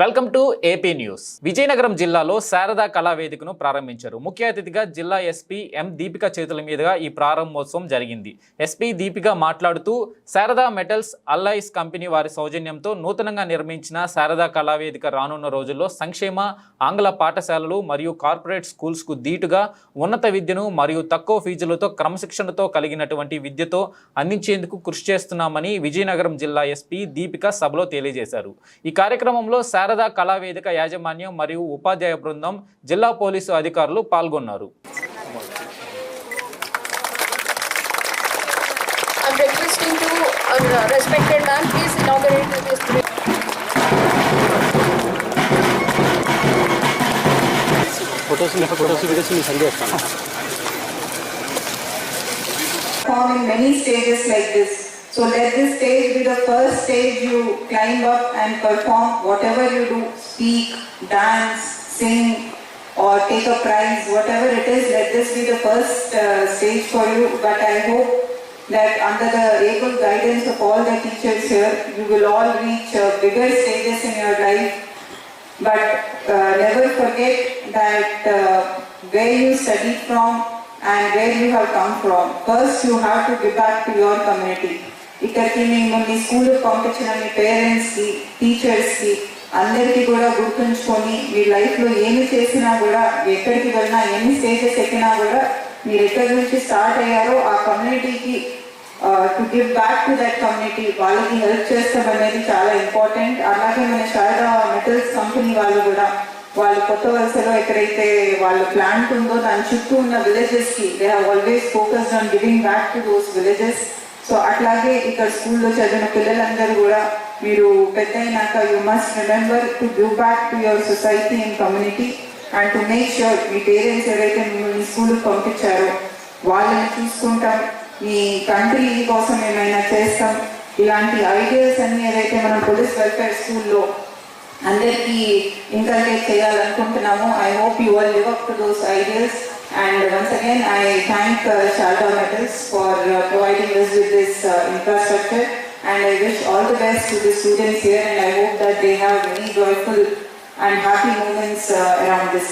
Welcome to AP news. Vizianagaram జిల్లాలో శారదా కళా వేదికను ప్రారంభించారు. ముఖ్య అతిథిగా జిల్లా ఎస్పీ ఎం దీపిక చేతుల మీదుగా ఈ ప్రారంభోత్సవం జరిగింది. ఎస్పీ దీపిక మాట్లాడుతూ శారదా మెటల్స్ అల్లైస్ కంపెనీ వారి సౌజన్యంతో నూతనంగా నిర్మించిన శారదా కళావేదిక రానున్న రోజుల్లో సంక్షేమ ఆంగ్ల పాఠశాలలు మరియు కార్పొరేట్ స్కూల్స్కు దీటుగా ఉన్నత విద్యను మరియు తక్కువ ఫీజులతో క్రమశిక్షణతో కలిగినటువంటి విద్యతో అందించేందుకు కృషి చేస్తున్నామని విజయనగరం జిల్లా ఎస్పీ దీపిక సభలో తెలియజేశారు. ఈ కార్యక్రమంలో శారదా కళా వేదిక యాజమాన్యం మరియు ఉపాధ్యాయ బృందం జిల్లా పోలీసు అధికారులు పాల్గొన్నారు. Forming many stages like this, So let this stage be the first stage you climb up and perform whatever you do, speak, dance, sing, or take a prize, whatever it is, let this be the first uh, stage for you. But I hope that under the able guidance of all the teachers here, you will all reach uh, bigger stages in your life but uh, never forget that uh, where you studied from and where you have come from. First, you have to give back to your community. ఇక్కడికి మిమ్మల్ని school పంపించిన మీ పేరెంట్స్కి టీచర్స్కి అందరికీ కూడా గుర్తుంచుకొని మీ లైఫ్లో ఏమి చేసినా కూడా ఎక్కడికి వెళ్ళినా ఎన్ని స్టేజెస్ ఎక్కినా కూడా మీరు ఎక్కడి నుంచి స్టార్ట్ అయ్యారో ఆ కమ్యూనిటీకి to give back to that community వాళ్ళకి హెల్ప్ చేస్తాం అనేది చాలా ఇంపార్టెంట్ అలాగే మన శారదా మెటల్స్ కంపెనీ వాళ్ళు కూడా వాళ్ళు కొత్త వలసలో ఎక్కడైతే వాళ్ళ ప్లాంట్ ఉందో దాని చుట్టూ ఉన్న విలేజెస్కి they have always focused on giving back to those villages so అట్లాగే ఇక్కడ స్కూల్లో చదివిన పిల్లలందరూ కూడా మీరు పెద్ద అయినాక you must remember to give back to your society and community and to make sure me parents ఎవరైతే మిమ్మల్ని స్కూల్కి పంపించారో వాళ్ళని చూసుకుంటాం. మీ కంట్రీ కోసం ఏమైనా చేస్తాం. ఇలాంటి ఐడియాస్ అన్ని ఏదైతే మనం పోలీస్ వెల్ఫేర్ స్కూల్లో అందరికీ inculcate చేయాలనుకుంటున్నామో I hope you all live up to those ideas And once again, I thank uh, Metals for uh, providing us with this uh, infrastructure. And I wish all the best to the students here and I hope that they have many joyful and happy moments uh, around this.